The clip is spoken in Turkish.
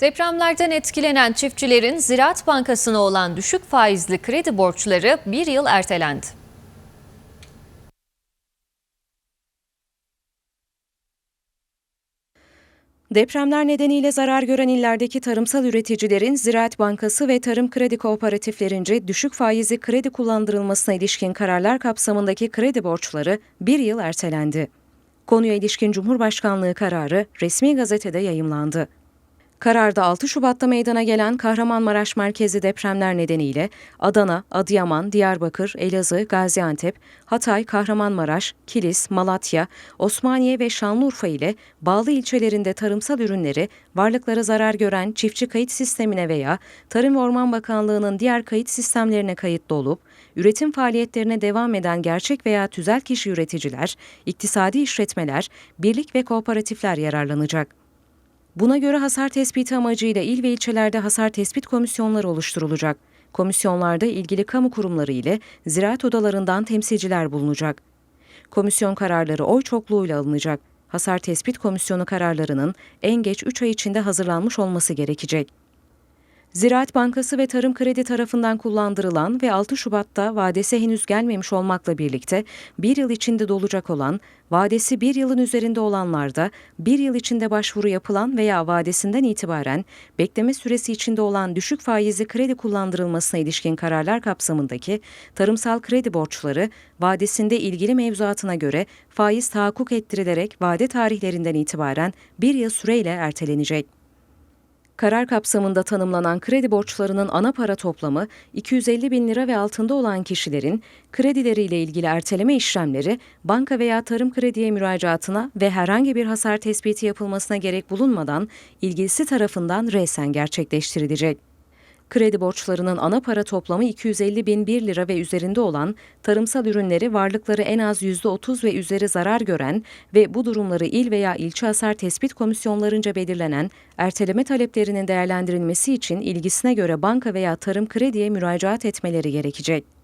Depremlerden etkilenen çiftçilerin Ziraat Bankası'na olan düşük faizli kredi borçları bir yıl ertelendi. Depremler nedeniyle zarar gören illerdeki tarımsal üreticilerin Ziraat Bankası ve Tarım Kredi Kooperatiflerince düşük faizli kredi kullandırılmasına ilişkin kararlar kapsamındaki kredi borçları bir yıl ertelendi. Konuya ilişkin Cumhurbaşkanlığı kararı resmi gazetede yayımlandı. Kararda 6 Şubat'ta meydana gelen Kahramanmaraş merkezli depremler nedeniyle Adana, Adıyaman, Diyarbakır, Elazığ, Gaziantep, Hatay, Kahramanmaraş, Kilis, Malatya, Osmaniye ve Şanlıurfa ile bağlı ilçelerinde tarımsal ürünleri varlıklara zarar gören çiftçi kayıt sistemine veya Tarım ve Orman Bakanlığı'nın diğer kayıt sistemlerine kayıtlı olup üretim faaliyetlerine devam eden gerçek veya tüzel kişi üreticiler, iktisadi işletmeler, birlik ve kooperatifler yararlanacak. Buna göre hasar tespiti amacıyla il ve ilçelerde hasar tespit komisyonları oluşturulacak. Komisyonlarda ilgili kamu kurumları ile ziraat odalarından temsilciler bulunacak. Komisyon kararları oy çokluğuyla alınacak. Hasar tespit komisyonu kararlarının en geç 3 ay içinde hazırlanmış olması gerekecek. Ziraat Bankası ve Tarım Kredi tarafından kullandırılan ve 6 Şubat'ta vadesi henüz gelmemiş olmakla birlikte bir yıl içinde dolacak olan, vadesi bir yılın üzerinde olanlarda bir yıl içinde başvuru yapılan veya vadesinden itibaren bekleme süresi içinde olan düşük faizli kredi kullandırılmasına ilişkin kararlar kapsamındaki tarımsal kredi borçları vadesinde ilgili mevzuatına göre faiz tahakkuk ettirilerek vade tarihlerinden itibaren bir yıl süreyle ertelenecek. Karar kapsamında tanımlanan kredi borçlarının ana para toplamı 250 bin lira ve altında olan kişilerin kredileriyle ilgili erteleme işlemleri banka veya tarım krediye müracaatına ve herhangi bir hasar tespiti yapılmasına gerek bulunmadan ilgilisi tarafından resen gerçekleştirilecek. Kredi borçlarının ana para toplamı 250 bin 1 lira ve üzerinde olan tarımsal ürünleri varlıkları en az %30 ve üzeri zarar gören ve bu durumları il veya ilçe hasar tespit komisyonlarınca belirlenen erteleme taleplerinin değerlendirilmesi için ilgisine göre banka veya tarım krediye müracaat etmeleri gerekecek.